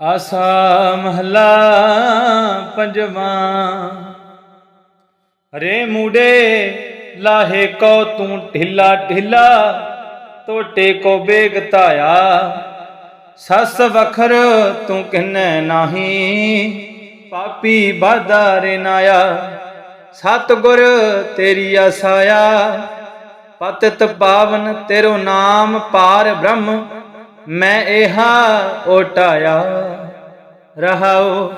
ਆਸਾ ਮਹਲਾ ਪੰਜਵਾਂ। ਰੇ ਮੂੜੇ, ਲਾਹੇ ਕੋ ਤੂੰ ਢਿੱਲਾ ਢਿੱਲਾ ਟੋਟੇ ਕੋ ਬੇਗ ਧਾਇਆ। ਸਸ ਵਖਰ ਤੂੰ ਕਿਨੈ ਨਾਹੀ, ਪਾਪੀ ਬਾਦਾ ਰੇ ਨਾਇਆ ਸਤਗੁਰ ਤੇਰੀ ਆਸਾਇਆ, ਪਤਿਤ ਪਾਵਨ ਤੇਰੋ ਨਾਮ ਪਾਰ ਬ੍ਰਹਮ। ਮੈਂ ਇਹਾ ਓਟਾਇਆ। ਰਹਾਉ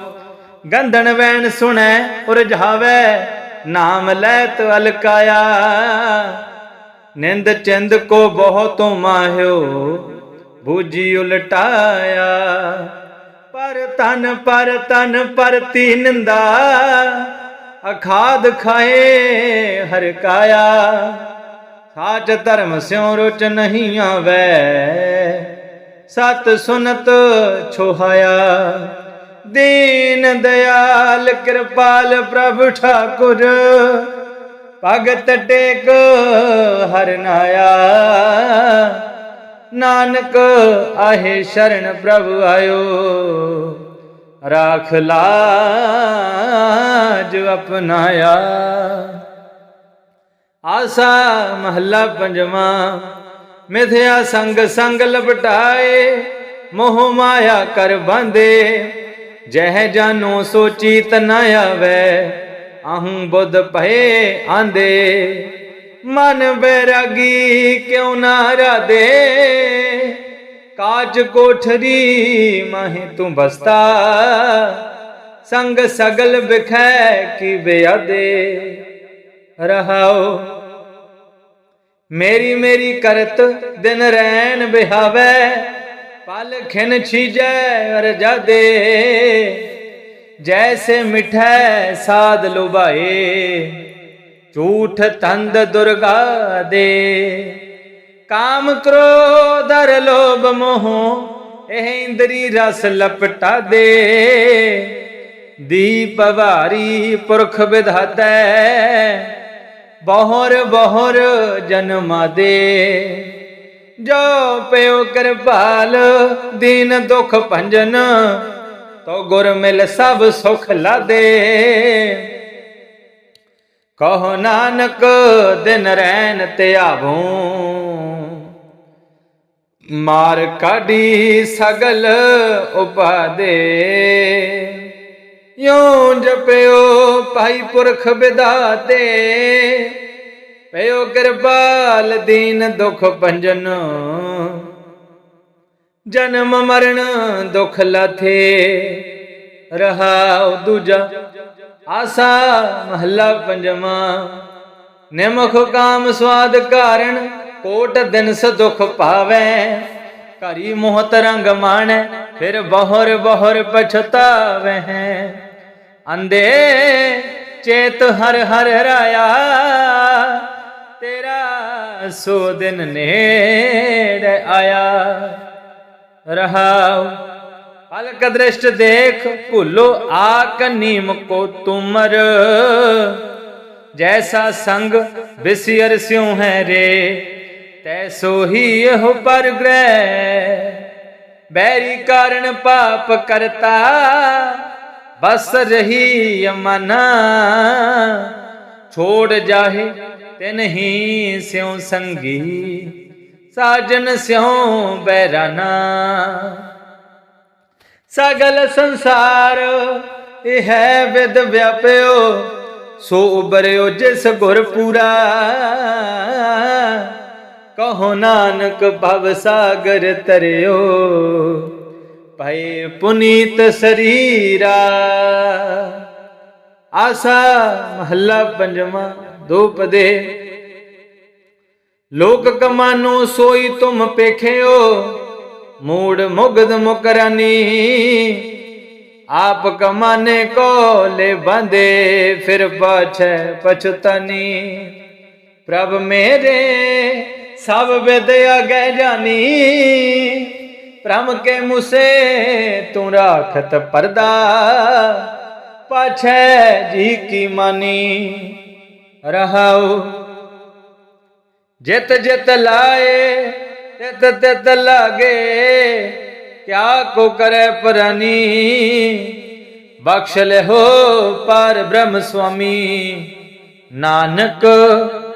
ਗੰਧਨ ਵੈਣ ਸੁਣੈ ਉਰਝਾਵੇ ਨਾਮ ਲੈ ਤੋ ਅਲਕਾਇਆ। ਨਿੰਦ ਚੰਦ ਕੋ ਬਹੁਤ ਮਾਹਿਓ ਬੂਜੀ ਉਲਟਾਇਆ। ਪਰ ਤਨ ਪਰ ਤਨ ਪਰਤੀ ਨਿੰਦਾ, ਅਖਾਦ ਖਾਏ ਹਰ ਕਾਇਆ ਸਾਚ ਧਰਮ ਸਿਉ ਰੁਚ ਨਹੀਂ ਆਵੈ ਸਤ ਸੁਨਤ ਛੋਹਾਇਆ। ਦੀਨ ਦਇਆਲ ਕਿਰਪਾਲ ਪ੍ਰਭ ਠਾਕੁਰ। ਭਗਤ ਟੇਕ ਹਰ ਨਾਇਆ। ਨਾਨਕ ਆਹੇ ਸ਼ਰਨ ਪ੍ਰਭ ਆਇਓ। ਰਾਖ ਲਾਜ ਅਪਨਾਇਆ। ਆਸਾ ਮਹੱਲਾ ਪੰਜਵਾਂ। ਮਿਥਿਆ ਸੰਗ ਸੰਗ ਲਪਟਾਏ, ਮੋਹ ਮਾਇਆ ਕਰ ਬੰਦੇ। ਜਹ ਜਾਨੋ ਸੋਚੀ ਨ ਆਵੇ ਅਹੰ ਬੁੱਧ ਭਏ ਆਂਦੇ। ਮਨ ਬੈਰਾਗੀ ਕਿਉ ਨਾ ਰਾਦੇ? ਕਾਜ ਕੋਠਰੀ ਮਾਹੇ ਤੂੰ ਬਸਤਾ। ਸੰਗ ਸਗਲ ਬਿਖੈ ਕੀ ਬਿਆਦੇ ਰਹਾਓ ਮੇਰੀ ਮੇਰੀ ਕਰਤ ਦਿਨ ਰੈਣ ਬਿਹਾਵੇ, ਪਲ ਖਿਨ ਛੀਜੈ ਅਰ ਜਾਦੇ ਜੈਸੇ ਮਿਠੈ ਸਾਧ ਲੁਭਾਏ, ਝੂਠ ਤੰਦ ਦੁਰਗਾ ਦੇ। ਕਾਮ ਕ੍ਰੋਧ ਅਰ ਲੋਭ ਮੋਹ, ਇਹ ਇੰਦਰੀ ਰਸ ਲਪਟਾ ਦੇ। ਦੀਪ ਭਾਰੀ ਪੁਰਖ ਵਿਧਾਤੈ ਬਹੁਰ ਬਹੁਰ ਜਨਮਾ ਦੇ। ਜੋ ਪਿਓ ਕਿਰਪਾਲ, ਦੀਨ ਦੁਖ ਭੰਜਨ, ਤੋ ਗੁਰ ਮਿਲ ਸਭ ਸੁਖ ਲਾਦੇ। ਕਹੋ ਨਾਨਕ, ਦਿਨ ਰਹਿਣ ਤੇ ਧਿਆਵੋ ਮਾਰ ਕਾਢੀ ਸਗਲ ਉਪਾਦੇ। ਯੋ ਜਪਿਓ ਭਾਈ ਪੁਰਖ ਵਿਦਾਤੇ, ਪਇਓ ਕਿਰਪਾਲ ਦੀਨ ਦੁਖ ਭੰਜਨ। ਜਨਮ ਮਰਨ ਦੁਖ ਲਾਥੇ, ਰਹਾਉ ਦੂਜਾ ਆਸਾ ਮਹੱਲਾ ਪੰਜਵਾਂ। ਨਿਮਖ ਕਾਮ ਸਵਾਦ ਕਾਰਣ ਕੋਟ ਦਿਨ ਸ ਦੁਖ ਪਾਵੇ ਘਰੀ ਮੋਹ ਤਰੰਗ ਮਾਣੈ, ਫਿਰ ਬਹੁਰ ਬਹੁਰ ਪਛਤਾਵੇ। ਅੰਦੇ ਚੇਤ ਹਰ ਹਰ ਰਾਇਆ, ਤੇਰਾ ਸੋ ਦਿਨ ਨੇੜੇ ਆਇਆ। ਰਹਾਉ ਪਲਕ ਦ੍ਰਿਸ਼ਟ ਦੇਖ, ਭੁੱਲੋ ਆਕ ਨੀਮ ਕੋ ਤੁਮਰ। ਜੈਸਾ ਸੰਗ ਬਿਸਿਰ ਸਿਉ ਹੈ ਰੇ ਤੈਸੋ ਹੀ ਇਹ ਪਰ ਗ੍ਰਹਿ ਬੈਰੀ ਕਾਰਨ ਪਾਪ ਕਰਤਾ ਬਸ ਰਹੀ ਅਮਨਾ। ਛੋੜ ਜਾਹੇ ਤਿਨ ਹੀ ਸਿਉ ਸੰਗੀ, ਸਾਜਨ ਸਿਉ ਬੈਰਾਨਾ। ਸਗਲ ਸੰਸਾਰ, ਇਹ ਹੈ ਵਿਦ ਵਿਆਪਿਓ, ਸੋ ਉਬਰਿਓ ਜਿਸ ਗੁਰ ਪੂਰਾ। ਕਹੋ ਨਾਨਕ ਭਵ ਸਾਗਰ ਤਰਿਓ। ਭਏ ਪੁਨੀਤ ਸਰੀਰਾ। ਆਸਾ ਮਹੱਲਾ ਪੰਜਵਾਂ, ਦੋ ਲੋਕ ਕਮਾਨੋ ਸੋਈ ਤੁਮ ਪੇਖਿਓ, ਮੂੜ ਮੁਗਦ ਮੁਕਰਾਨੀ। ਆਪ ਕਮਾਨੇ ਕੋ ਲੈ ਬੰਦੇ ਫਿਰ ਪਾਛੈ ਪਛਤਾਨੀ। ਪ੍ਰਭ ਮੇਰੇ, ਸਭ ਵਿਦ ਅਗੈ ਜਾਨੀ। ਪ੍ਰਮ ਕੇ ਮੁਸੇ ਤੂੰ ਰਾਖਤ ਪਰਦਾ। ਪਾਛੈ ਜੀ ਕੀ ਮਾਨੀ ਰਹਾਉ। ਜਿਤ ਜਿਤ ਲਾਏ, ਤਿਤ ਤਿਤ ਲਾਗੇ, ਕਿਆ ਕੋ ਕਰੈ ਪਰਨੀ। ਬਖਸ਼ ਲਿਹੋ ਪਰ ਬ੍ਰਹਮ ਸੁਆਮੀ। ਨਾਨਕ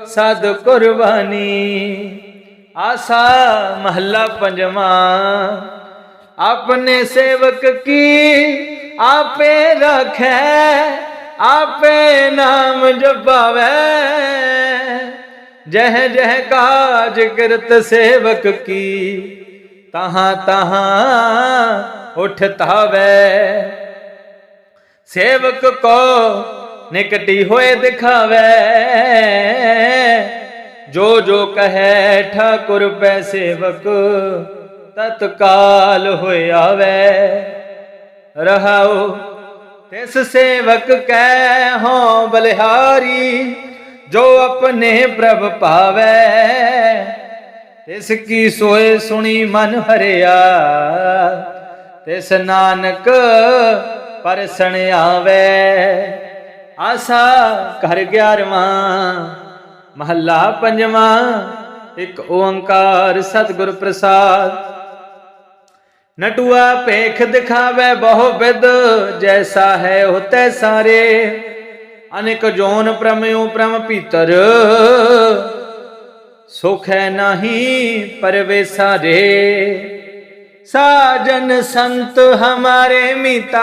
ਸਦ ਕੁਰਬਾਨੀ। ਆਸਾ ਮਹੱਲਾ ਪੰਜਵਾ, ਆਪਣੇ ਸੇਵਕ ਕੀ ਆਪੇ ਰਖੈ, ਆਪੇ ਨਾਮ ਜਪਾਵੈ। ਜਹ ਜਹ ਕਾਜ ਕਿਰਤ ਸੇਵਕ ਕੀ, ਤਹਾਂ ਤਹਾਂ ਉਠ ਤਾਵੈ ਸੇਵਕ ਕੋ ਨਿਕਟੀ ਹੋਏ ਦਿਖਾਵੇ ਜੋ ਜੋ ਕਹੈ ਠਾਕੁਰ ਪੈ ਸੇਵਕ, ਤਤਕਾਲ ਹੋਇ ਆਵੇ। ਰਹਾਉ ਤਿਸ ਸੇਵਕ ਕੈ ਹੋ ਬਲਿਹਾਰੀ, ਜੋ ਆਪਣੇ ਪ੍ਰਭ ਪਾਵੇ। ਤਿਸ ਕੀ ਸੋਏ ਸੁਣੀ ਮਨ ਹਰਿਆ, ਤਿਸ ਨਾਨਕ ਪਰਸਣ ਆਵੇ। ਆਸਾ ਘਰ 11ਵਾਂ ਮਹੱਲਾ ਪੰਜਵਾਂ, ਇੱਕ ਓੰਕਾਰ ਸਤਿਗੁਰ ਪ੍ਰਸਾਦ। ਨਟੂਆ ਭੇਖ ਦਿਖਾਵੇ ਬਹੁ ਵਿਦ, ਜੈਸਾ ਹੈ ਹੋਤੇ ਸਾਰੇ। ਅਨੇਕ ਜੋਨ ਪ੍ਰਮਯੋ ਪ੍ਰਮ ਭੀਤਰ, ਸੁਖ ਹੈ ਨਹੀਂ ਪਰਵੇਸਾ ਸਾਰੇ ਸਾਜਨ ਸੰਤ ਹਮਾਰੇ ਮਿਤਾ,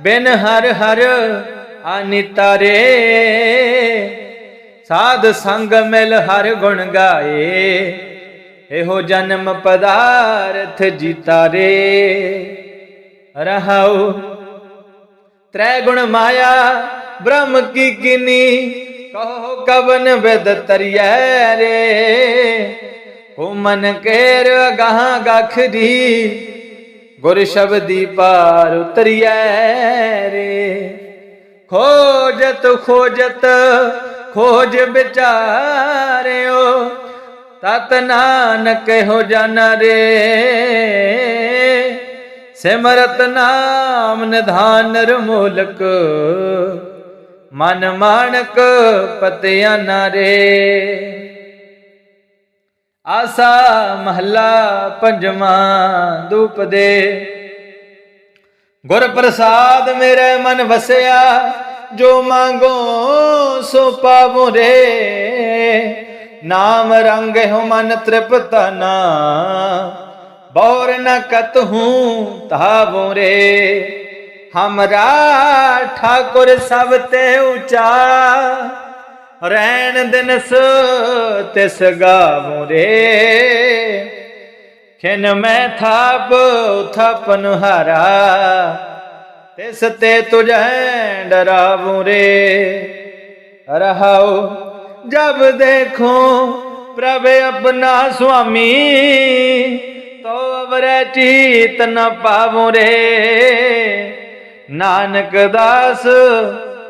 ਬਿਨ ਹਰ ਹਰ ਅਨਿਤਾ ਰੇ। ਸਾਧ ਸੰਗ ਮਿਲ ਹਰ ਗੁਣ ਗਾਏ, ਇਹੋ ਜਨਮ ਪਦਾਰਥ ਜੀਤਾ ਰੇ। ਰਹਾਉ ਤ੍ਰੈ ਗੁਣ ਮਾਇਆ, ਬ੍ਰਹਮ ਕੀ ਕਿਨੀ ਕਹੋ ਕਵਨ ਵਿਦ ਤਰੀਐ ਰੇ। ਹੋ ਮਨ ਕੇਰ ਗਾਹਾਂ ਗਖਰੀ ਗੁਰ ਸ਼ਬਦੀ ਪਾਰ ਉਤਰੀਐ ਰੇ। ਖੋਜਤ ਖੋਜਤ ਖੋਜ ਵਿਚਾਰਿਓ, ਤਤ ਨਾਨਕ ਹੋ ਜਨ ਰੇ। ਸਿਮਰਤ ਨਾਮ ਨਿਧਾਨ ਨਿਰਮੋਲਕ ਮਨ ਮਾਣਕ ਪਤਿਆ ਨਾ ਰੇ। ਆਸਾ ਮਹੱਲਾ ਪੰਜਵਾਂ ਦੂਪ ਦੇ। ਗੁਰ ਪ੍ਰਸਾਦ ਮੇਰੇ ਮਨ ਵਸਿਆ ਜੋ ਮੰਗੋ ਸੋ ਪਾਵੋ ਰੇ। ਨਾਮ ਰੰਗ ਹੋ ਮਨ ਤ੍ਰਿਪਤਨਾ ਬੌਰ ਨ ਕਤ ਹੂੰ ਤਾਵੋ ਰੇ। ਹਮਰਾ ਠਾਕੁਰ ਸਭ ਤੇ ਉਚਾ। ਰੈਣ ਦਿਨਸ ਤਿਸ ਗਾਵੋ ਰੇ। ਖਿਨ ਮੈਂ ਥਾਪ, ਥਪਨ ਹਾਰਾ। ਤਿਸ ਤੇ ਤੁਝੈ ਡਰਾਵੂ ਰੇ। ਰਹਾਉ, ਜਬ ਦੇਖੋ ਪ੍ਰਭ ਆਪਣਾ ਸੁਆਮੀ, ਤੋ ਅਵਰੈ ਚੀਤ ਨ ਪਾਵੂ ਰੇ। ਨਾਨਕ ਦਾਸ,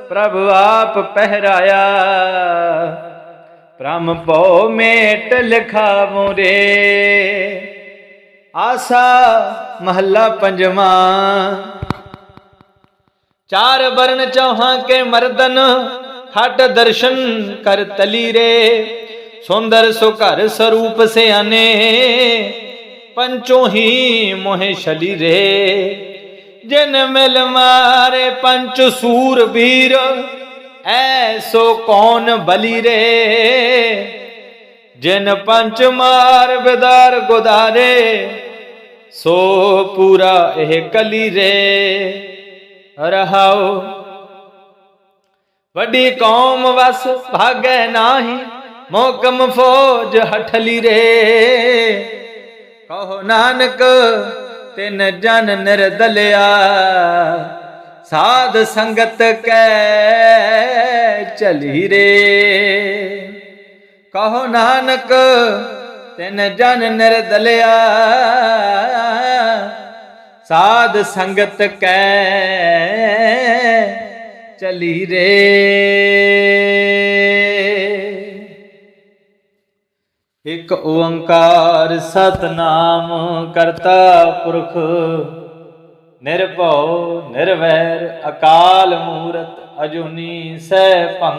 ਪ੍ਰਭ ਆਪ ਪਹਿਰਾਇਆ। ਪ੍ਰਮ ਪਉ ਮੇਟ ਲਿਖਾਵੂ ਰੇ। ਆਸਾ ਮਹੱਲਾ ਪੰਜਵਾਂ। ਚਾਰ ਬਰਨ ਚੌਹਾਂ ਕੇ ਮਰਦਨ ਖਟ ਦਰਸ਼ਨ ਕਰ ਤਲੀ ਰੇ। ਸੁੰਦਰ ਸੁ ਘਰ ਸਰੂਪ ਸਿਆਨੇ, ਪੰਚੋ ਹੀ ਮੋਹਿ ਛਲੀ ਰੇ। ਜਿਨ ਮਿਲ ਮਾਰੇ ਪੰਚ ਸੂਰ ਵੀਰ ਐਸੋ ਕੌਣ ਬਲੀ ਰੇ। ਜਿਨ ਪੰਚ ਮਾਰ ਬਿਦਾਰ ਗੁਦਾਰੇ, ਸੋ ਪੂਰਾ ਇਹ ਕਲੀ ਰੇ। ਰਹਾਉ ਵੱਡੀ ਕੌਮ ਵਸ ਭਾਗੈ ਨਾਹੀ, ਮੋਕਮ ਫੌਜ ਹਠਲੀ ਰੇ। ਕਹੋ ਨਾਨਕ, ਤਿਨ ਜਨ ਨਿਰਦਲਿਆ, ਸਾਧ ਸੰਗਤ ਕੈ ਚਲੀ ਰੇ। ਕਹੋ ਨਾਨਕ, ਤਿਨ ਜਨ ਨਿਰਦਲਿਆ ਸਾਧ ਸੰਗਤ ਕੈ ਚਲੀ ਰੇ। ਇਕ ਓੰਕਾਰ ਸਤਨਾਮ ਕਰਤਾ ਪੁਰਖ, ਨਿਰਭਉ, ਨਿਰਵੈਰ, ਅਕਾਲ ਮੂਰਤ ਅਜੂਨੀ ਸੈ ਭੰ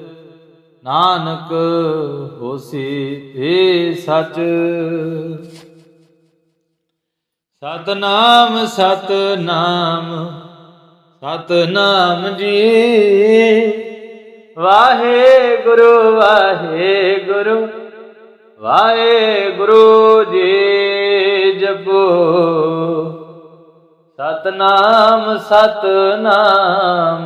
ਨਾਨਕ ਹੋਸੀ ਵੀ ਸੱਚ। ਸਤਨਾਮ ਸਤਨਾਮ ਸਤਨਾਮ ਜੀ। ਵਾਹਿਗੁਰੂ ਵਾਹਿਗੁਰੂ ਵਾਹਿਗੁਰੂ ਜੀ ਜਪੋ। ਸਤਨਾਮ ਸਤਨਾਮ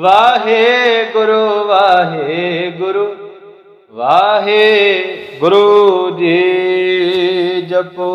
ਵਾਹਿਗੁਰੂ ਵਾਹਿਗੁਰੂ ਵਾਹਿਗੁਰੂ ਜੀ ਜਪੋ।